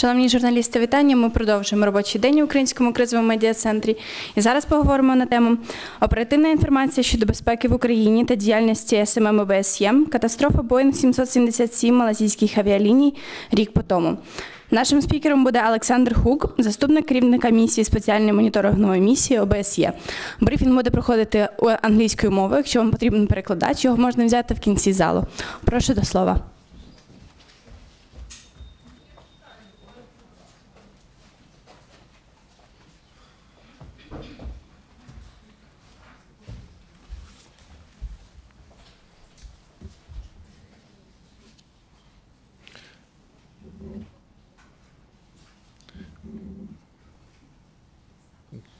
Шановні журналісти, вітання. Ми продовжуємо робочий день у Українському кризовому медіа-центрі. І зараз поговоримо на тему оперативна інформація щодо безпеки в Україні та діяльності СММ ОБСЄ, катастрофа Боїнг 777 малазійських авіаліній рік по тому. Нашим спікером буде Олександр Хук, заступник керівника місії спеціальної моніторингової місії ОБСЄ. Брифінг буде проходити у- англійською мовою. Якщо вам потрібен перекладач, його можна взяти в кінці залу. Прошу до слова.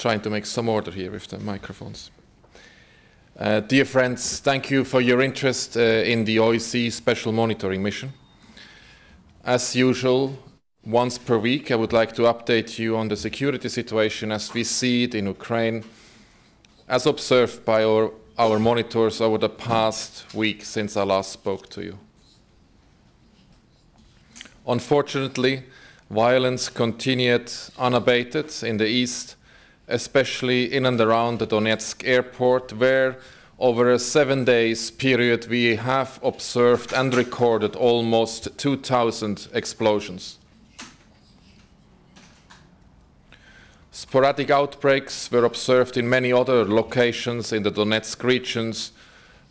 Trying to make some order here with the microphones. Uh, dear friends, thank you for your interest uh, in the OEC Special Monitoring Mission. As usual, once per week, I would like to update you on the security situation as we see it in Ukraine, as observed by our, our monitors over the past week since I last spoke to you. Unfortunately, violence continued unabated in the east, especially in and around the Donetsk airport, where over a seven days period we have observed and recorded almost 2,000 explosions. Sporadic outbreaks were observed in many other locations in the Donetsk regions,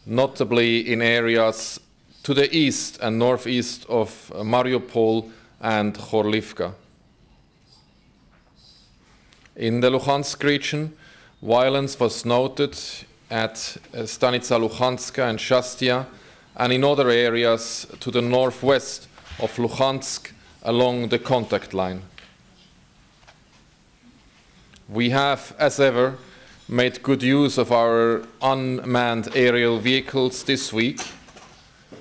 notably in areas to the east and northeast of Mariupol and Khorlivka. In the Luhansk region, violence was noted at uh, Stanica Luhanska and Shastia, and in other areas to the northwest of Luhansk along the contact line. We have, as ever, made good use of our unmanned aerial vehicles this week,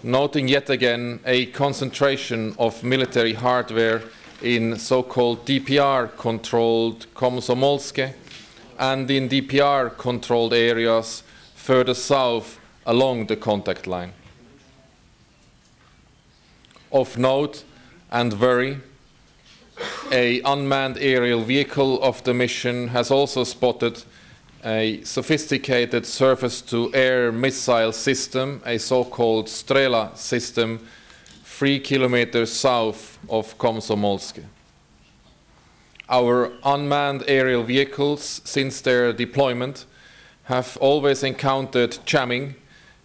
noting yet again a concentration of military hardware in so-called DPR-controlled Komsomolske and in DPR-controlled areas further south along the contact line. Of note and worry, a unmanned aerial vehicle of the mission has also spotted a sophisticated surface-to-air missile system, a so-called Strela system, three kilometers south of Komsomolsk. Our unmanned aerial vehicles, since their deployment, have always encountered jamming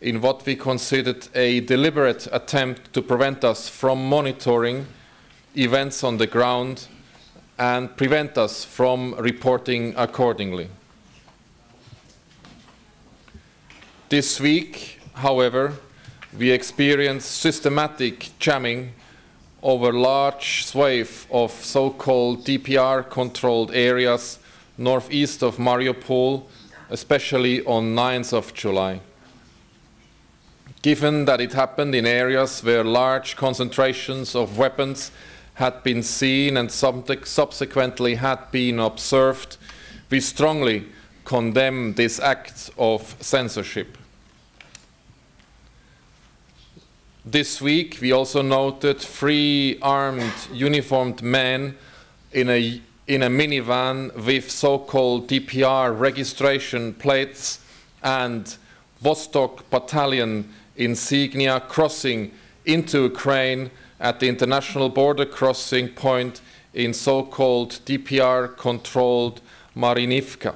in what we considered a deliberate attempt to prevent us from monitoring events on the ground and prevent us from reporting accordingly. This week, however, we experienced systematic jamming over large swathe of so-called DPR-controlled areas northeast of Mariupol, especially on 9th of July. Given that it happened in areas where large concentrations of weapons had been seen and subsequently had been observed, we strongly condemn this act of censorship. This week, we also noted three armed, uniformed men in a, in a minivan with so called DPR registration plates and Vostok Battalion insignia crossing into Ukraine at the international border crossing point in so called DPR controlled Marinivka.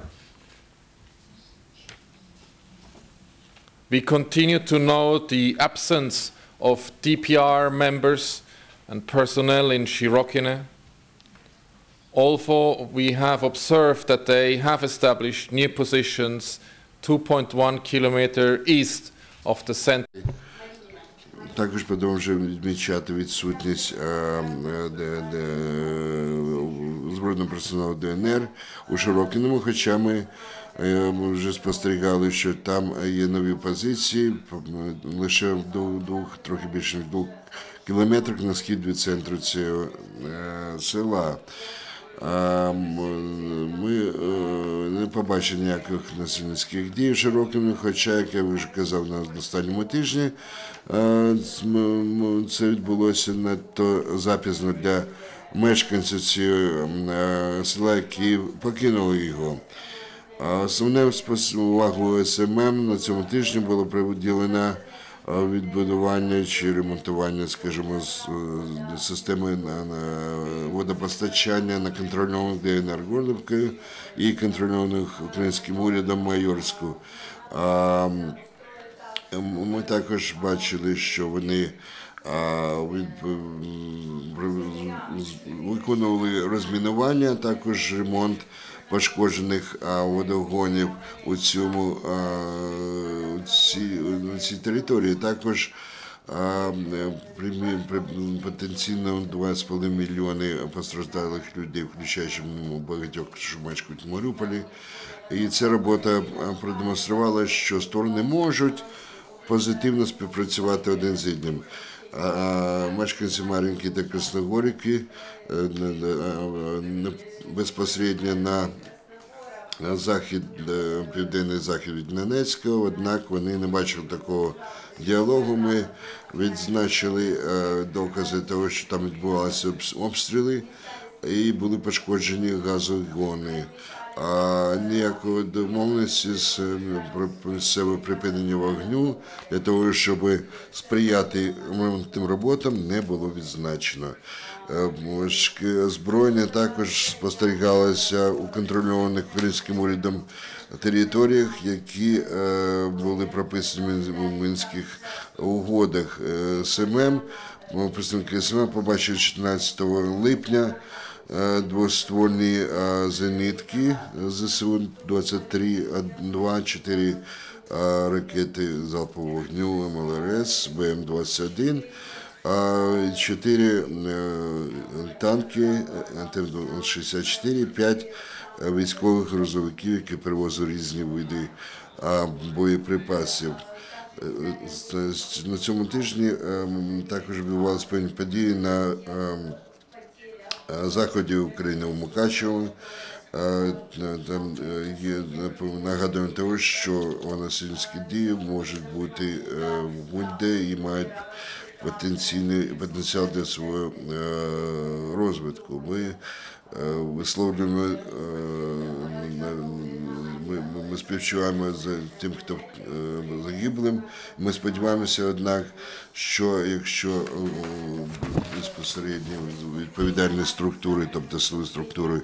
We continue to note the absence of DPR members and personnel in Shirokine. Although we have observed that they have established new positions 2.1 kilometer east of the center. Також продовжуємо відмічати відсутність е, е, збройного персоналу ДНР у Широкіному, хоча ми, е, ми вже спостерігали, що там є нові позиції лише в двох, двох трохи більше двох кілометрах на схід від центру цього е, села. А, Ми е, не побачили ніяких насильницьких дій в Широкому, хоча, як я вже казав на останньому тижні, е, це відбулося надто запізно для мешканців цього е, села, які покинули його. А Основне увагу СММ на цьому тижні було приділено е, відбудування чи ремонтування, скажімо, е, системи на водопостачання на контрольованих ДНР Горлівкою і контрольованих українським урядом Майорську. Ми також бачили, що вони а, виконували розмінування, також ремонт пошкоджених водогонів у цьому у цій, у цій території. Також потенційно 2,5 мільйони постраждалих людей, включаючи багатьох, що мешкають в Маріуполі. І ця робота продемонструвала, що сторони можуть позитивно співпрацювати один з одним. Мешканці Мар'їнки та Красногорівки е, безпосередньо на захід, е, південний захід від Донецького, однак вони не бачили такого діалогу. Ми відзначили е, докази того, що там відбувалися обстріли і були пошкоджені газогони. А ніякої домовленості з місцеве припинення вогню для того, щоб сприяти ремонтним роботам, не було відзначено. Е, важке озброєння також спостерігалося у контрольованих українським урядом територіях, які е, були прописані в мінських угодах е, СММ. Представники СММ побачили 14 липня двоствольні е, зенітки ЗСУ 23 2 4 ракети залпового вогню МЛРС БМ-21 а, чотири е, танки АТ-64, п'ять е, військових грузовиків, які перевозили різні види боєприпасів. Е, На цьому тижні ем, також відбувалися певні події на ем, е, заході України в Мукачево. Е, Там е, є нагадуємо того, що воносильські дії можуть бути е, будь-де і мають потенційний потенціал для свого е, розвитку. Ми е, висловлюємо е, ми, ми- співчуваємо з тим, хто е, загиблим. Ми сподіваємося, однак, що якщо е, безпосередньо відповідальні структури, тобто сили структури,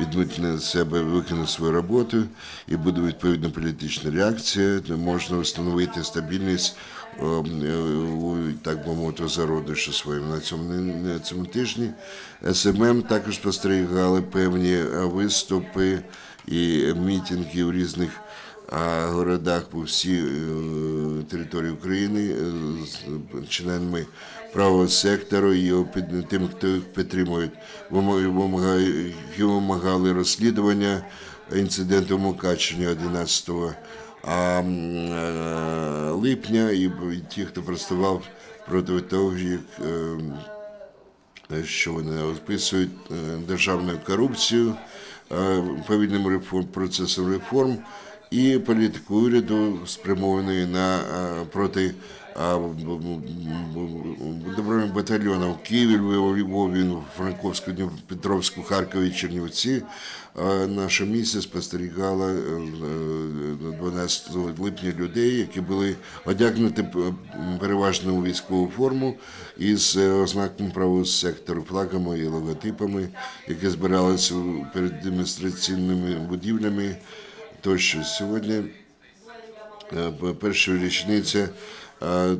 візьмуть на себе виконати свою роботу і буде відповідна політична реакція, то можна встановити стабільність е, так би мовити зародишу своїм на цьому на цьому тижні. СММ також спостерігали певні виступи і мітинги у різних городах по всій е, території України е, з членами правого сектору і опід- тим, хто їх підтримує, вимагали розслідування інциденту в Мукачеві 11 а, е, липня, і ті, хто протестував проти того, як що вони описують державну корупцію, е, повільним реформ, процесом реформ і політику уряду спрямованої на е, проти е, б- б- б- добровольних батальйонів в Києві, Львові, Франковську, Дніпропетровську, Харкові, Чернівці. Е, Наша місія спостерігала е, е, 12 липня людей, які були одягнуті переважно у військову форму із ознаками правого сектору, флагами і логотипами, які збиралися перед демонстраційними будівлями. Тощо сьогодні е, перша річниця е,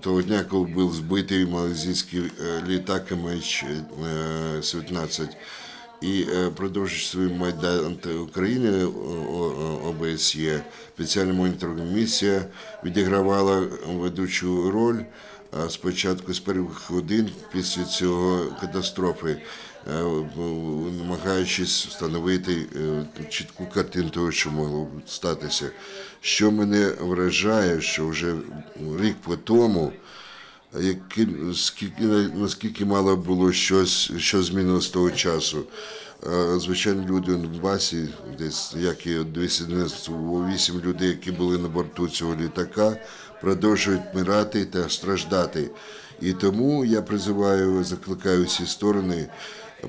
того- дня, коли був збитий малазійський е, літак МH17. І продовжуючи свій майдан України ОБСЄ, спеціальна моніторинг місія відігравала ведучу роль спочатку з перших годин після цього катастрофи, е, намагаючись встановити е, чітку картину того, що могло статися. Що мене вражає, що вже рік по тому які, скільки, наскільки мало було щось, що змінилося з того часу. Е, Звичайно, люди на Донбасі, десь як і 298 людей, які були на борту цього літака, продовжують вмирати та страждати. І тому я призиваю, закликаю всі сторони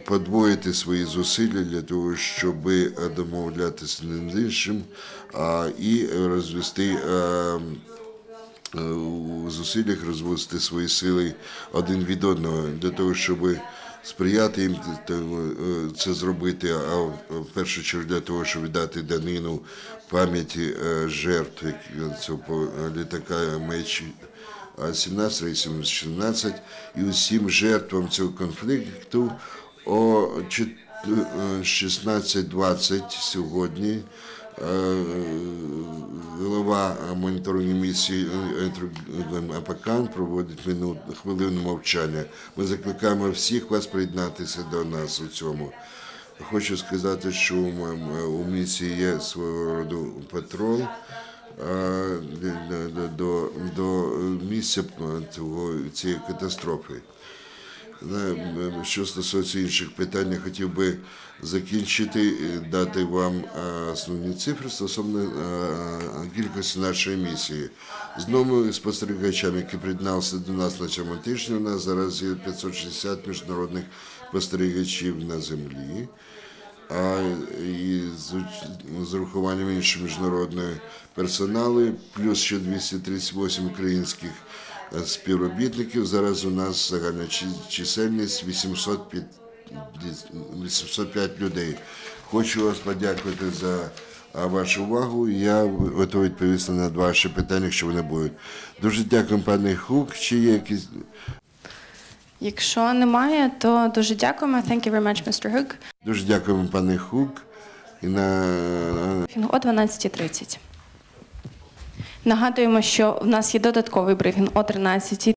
подвоїти свої зусилля для того, щоб е, домовлятися один з іншим а, і розвести. е, е, у зусиллях розвести свої сили один від одного для того, щоб сприяти їм е, це зробити, а в першу чергу для того, щоб віддати данину пам'яті е, жертв цього літака Меч 17 рейсів 17 і усім жертвам цього конфлікту о е, 16.20 сьогодні е, голова моніторингової місії е, Апакан проводить минут, хвилину мовчання. Ми закликаємо всіх вас приєднатися до нас у цьому. Хочу сказати, що у місії є свого роду патрол е, до, до, до, до місця цього, цієї катастрофи. Що стосується інших питань, я хотів би закінчити, і дати вам основні цифри стосовно кількості нашої місії. З новими спостерігачами, які приєдналися до нас на цьому тижні, у нас зараз є 560 міжнародних спостерігачів на землі. А і з, урахуванням іншого міжнародного персоналу, плюс ще 238 українських співробітників. Зараз у нас загальна чи- чисельність 805, 805 людей. Хочу вас подякувати за вашу увагу. Я готовий відповісти на ваші питання, якщо вони будуть. Дуже дякую, пане Хук. Чи є якісь Якщо немає, то дуже дякуємо. Thank you very much, Mr. Hook. дуже дякуємо, пане Хук. І на о 12.30. Нагадуємо, що в нас є додатковий брифінг о 13.30.